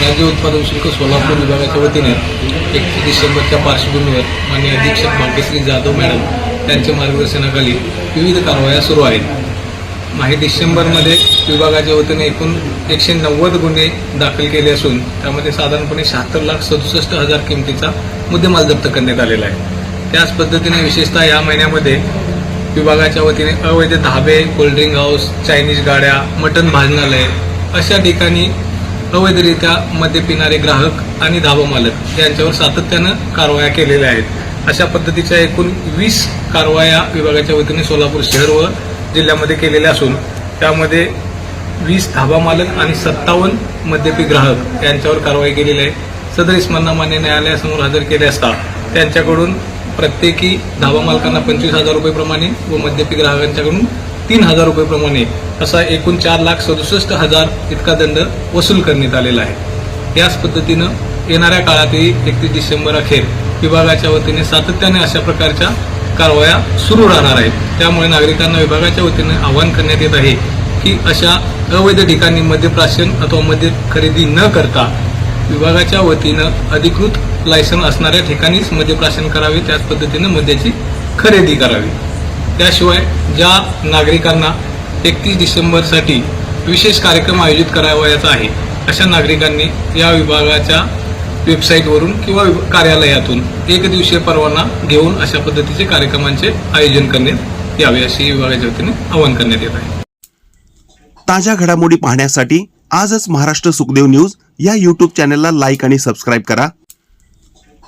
राज्य उत्पादन शुल्क सोलापूर विभागाच्या वतीने एकतीस डिसेंबरच्या पार्श्वभूमीवर माननीय अधीक्षक भाग्यश्री जाधव मॅडम त्यांच्या मार्गदर्शनाखाली विविध कारवाया सुरू आहेत. माही डिसेंबरमध्ये विभागाच्या वतीने एकूण एकशे नव्वद गुन्हे दाखल केले असून त्यामध्ये साधारणपणे शहात्तर लाख सदुसष्ट हजार किमतीचा मुद्देमाल जप्त करण्यात आलेला आहे. त्याच पद्धतीने विशेषतः या महिन्यामध्ये विभागाच्या वतीने अवैध धाबे कोल्ड्रिंक हाऊस चायनीज गाड्या मटन भाजनालय अशा ठिकाणी अवैधरित्या मद्य पिणारे ग्राहक आणि धाबा मालक यांच्यावर सातत्यानं कारवाया केलेल्या आहेत. अशा पद्धतीच्या एकूण वीस कारवाया विभागाच्या वतीने सोलापूर शहर व जिल्ह्यामध्ये केलेल्या असून त्यामध्ये वीस धाबा मालक आणि सत्तावन्न मद्यपी ग्राहक यांच्यावर कारवाई केलेली आहे. सदर इस्मांना मान्य न्यायालयासमोर हजर केले असता त्यांच्याकडून प्रत्येकी धाबा मालकांना पंचवीस हजार रुपयेप्रमाणे व मद्यपी ग्राहकांच्याकडून तीन हजार रुपयेप्रमाणे असा एकूण चार लाख सदुसष्ट हजार इतका दंड वसूल करण्यात आलेला आहे. याच पद्धतीनं येणाऱ्या काळातही एकतीस डिसेंबर अखेर विभागाच्या वतीने सातत्याने अशा प्रकारच्या कारवाया सुरू राहणार आहेत. त्यामुळे नागरिकांना विभागाच्या वतीने आवाहन करण्यात येत आहे की अशा अवैध ठिकाणी मद्यप्राशन अथवा मद्य खरेदी न करता विभागाच्या वतीनं अधिकृत लायसन असणाऱ्या ठिकाणीच मद्यप्राशन करावे त्याच पद्धतीनं मद्याची खरेदी करावी. त्याशिवाय ज्या नागरिकांना एकतीस डिसेंबरसाठी विशेष कार्यक्रम आयोजित करावयाचा आहे अशा नागरिकांनी या विभागाच्या वेबसाईटवरून किंवा कार्यालयातून एक दिवसीय परवाना घेऊन अशा पद्धतीचे कार्यक्रमांचे आयोजन करण्यात यावे अशी विभागाच्या वतीने आवाहन करण्यात येत आहे. ताज्या घडामोडी पाहण्यासाठी आजच महाराष्ट्र सुखदेव न्यूज या यूट्यूब चॅनलला लाईक आणि सबस्क्राईब करा.